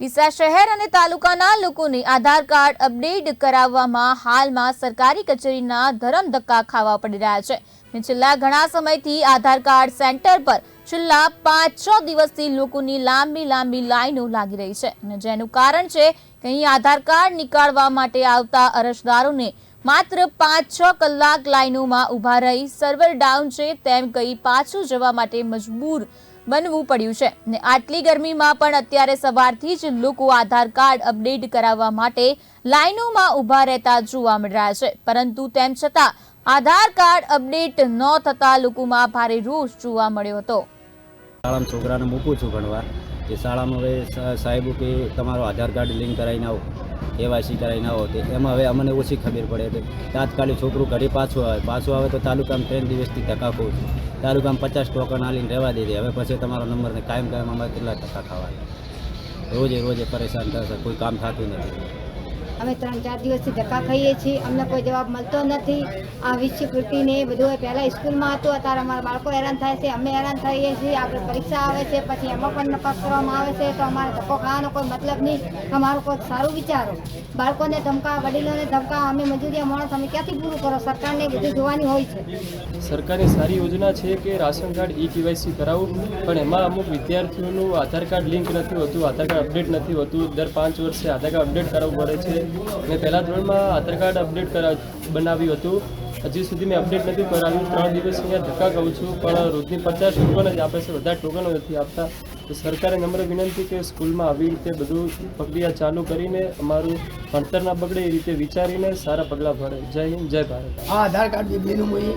ડીસા શહેર અને તાલુકાના લોકોને આધાર કાર્ડ અપડેટ કરાવવામાં હાલમાં સરકારી કચેરીના ધરમ ધક્કા ખાવા પડી રહ્યા છે. ને છેલ્લા ઘણા સમયથી આધાર કાર્ડ સેન્ટર પર છેલ્લા પાંચ છ દિવસથી લોકોની લાંબી લાંબી લાઈનો લાગી રહી છે. અને જેનું કારણ છે કે અહીં આધાર કાર્ડ નીકાળવા માટે આવતા અરજદારોને માત્ર પાંચ છ કલાક લાઈનોમાં ઊભા રહી, સર્વર ડાઉન છે તેમ કહી પાછું જવા માટે મજબૂર બનવું પડ્યું છે. ને આટલી ગરમીમાં પણ અત્યારે સવારથી જ લોકો આધાર કાર્ડ અપડેટ કરાવવા માટે લાઈનોમાં ઊભા રહેતા જોવા મળી રહ્યા છે. પરંતુ તેમ છતાં, આધાર કાર્ડ અપડેટ ન થતા લોકોમાં ભારે રોષ જોવા મળ્યો હતો. શાળામાં છોકરાને મૂકું છું ભણવા એ શાળામાં હવે સાહેબો કે તમારો આધાર કાર્ડ લિંક કરાવીને આવો. કેવાયસી કરાવી ના હોતી. એમાં હવે અમને ઓછી ખબર પડે હતી તાત્કાલિક છોકરું ઘરે પાછું આવે પાછું આવે તો તાલુકામાં ત્રણ દિવસથી ટકા ખાઉં છું. તાલુકામાં પચાસ ટોકન આલીને રહેવા દે હવે પછી તમારો નંબરને કાયમ કાયમ અમારે કેટલા ટકા ખાવા રોજે રોજે પરેશાન થશે, કોઈ કામ થતું નથી. અમે ત્રણ ચાર દિવસથી ધક્કા ખાઈએ છીએ. અમને કોઈ જવાબ મળતો નથી. આ વિષયકૃતિ ને એ બધું પહેલાં સ્કૂલમાં હતું. અત્યારે અમારા બાળકો હેરાન થાય છે. અમે હેરાન થઈએ છીએ. આપણે પરીક્ષા આવે છે. પછી એમાં પણ નપાસ કરવામાં આવે છે. તો અમારે ધક્કો ખાવાનો કોઈ મતલબ નહીં. અમારું કોઈ સારું વિચારો. બાળકોને ધમકા વડીલોને ધમકા અમે મજૂરિયા માણસ અમે ક્યાંથી પૂરું કરો? સરકારને બધું જોવાની હોય છે. સરકારની સારી યોજના છે કે રાશન કાર્ડ ઈ કેવાયસી કરાવવું પણ એમાં અમુક વિદ્યાર્થીઓનું આધાર કાર્ડ લિંક નથી હોતું, આધાર કાર્ડ અપડેટ નથી હોતું. દર પાંચ વર્ષે આધાર કાર્ડ અપડેટ કરાવવું પડે છે. મેં પહેલા ધોરણમાં આધાર કાર્ડ અપડેટ કરા, બનાવ્યું હતું. હજી સુધી મેં અપડેટ નથી કરાવ્યું. ત્રણ દિવસ અહીંયા ધક્કા કહું છું, પણ રોજની પચાસ ટોકન જ આપે છે. વધારે ટોકનો નથી આપતા. તો સરકારે નમ્ર વિનંતી કે સ્કૂલમાં આવી રીતે બધું પ્રક્રિયા ચાલુ કરીને અમારું ભણતર ના બગડે એ રીતે વિચારીને સારા પગલાં ભરે જય હિન્દ, જય ભારત. આ આધાર કાર્ડ બીબીનું મેં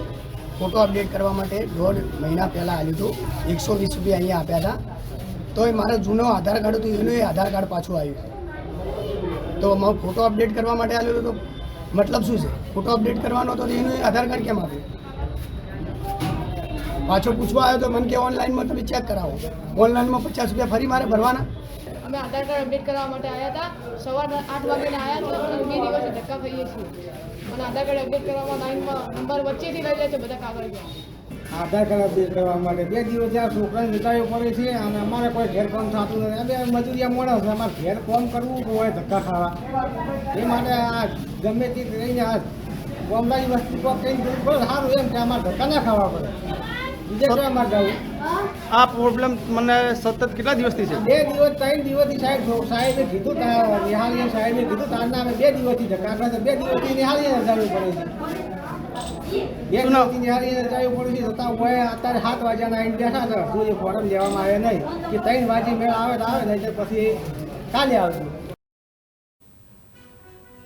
ફોટો અપડેટ કરવા માટે દોઢ મહિના પહેલાં આવ્યું હતું. એકસો વીસ રૂપિયા અહીંયા આપ્યા હતા. તો એ મારો જૂનો આધાર કાર્ડ હતું, એનું એ આધાર કાર્ડ પાછું આવ્યું. તો મારો ફોટો અપડેટ કરવા માટે આવેલો તો મતલબ શું છે? ફોટો અપડેટ કરવાનો તો એનું આધાર કાર્ડ કેમ આપ્યું પાછો પૂછવા આવ્યો તો મને કે ઓનલાઈનમાં તમે ચેક કરાવો. ઓનલાઈનમાં પચાસ રૂપિયા ફરી મારે ભરવાના? અમે આધાર કાર્ડ અપડેટ કરવા માટે આવ્યા હતા. સવાર આઠ વાગે આવ્યા હતા અને બે દિવસે ધક્કા ખાઈએ છીએ. અને આધાર કાર્ડ અપડેટ કરવામાં લાઈનમાં નંબર વચ્ચેથી લઈ લે છે બધા કાગળ આધાર કાર્ડ અપડેટ કરવા માટે બે દિવસ આ છોકરાને વિતાવ્યો પડે છે અને અમારે કોઈ ઘેર કામ થતું નથી. અમે મજૂરિયા મળે છે અમારે ઘેર કામ કરવું કે હોય ધક્કા ખાવા. એ માટે આ ગમે તે રહીને આ ગામડાની વસ્તુ પર કંઈ દૂર પડે સારું એમ કે અમારે ધક્કા ના ખાવા પડે. બીજે કોઈ અમારે જવું? આ પ્રોબ્લેમ મને સતત કેટલા દિવસથી છે? બે દિવસ ત્રણ દિવસથી સાહેબ સાહેબે કીધું નિહાળીએ સાહેબે કીધું તારના અમે બે દિવસથી ધક્કા ખાતા બે દિવસથી નિહાળીએ જવું પડે છે. અત્યારે સાત વાગ્યાના આવીને બેઠા હતા. ફોરમ લેવામાં આવે નહીં? કે ત્રણ વાગે મેળ આવે તો આવે નહીં તો પછી કાલે આવશું.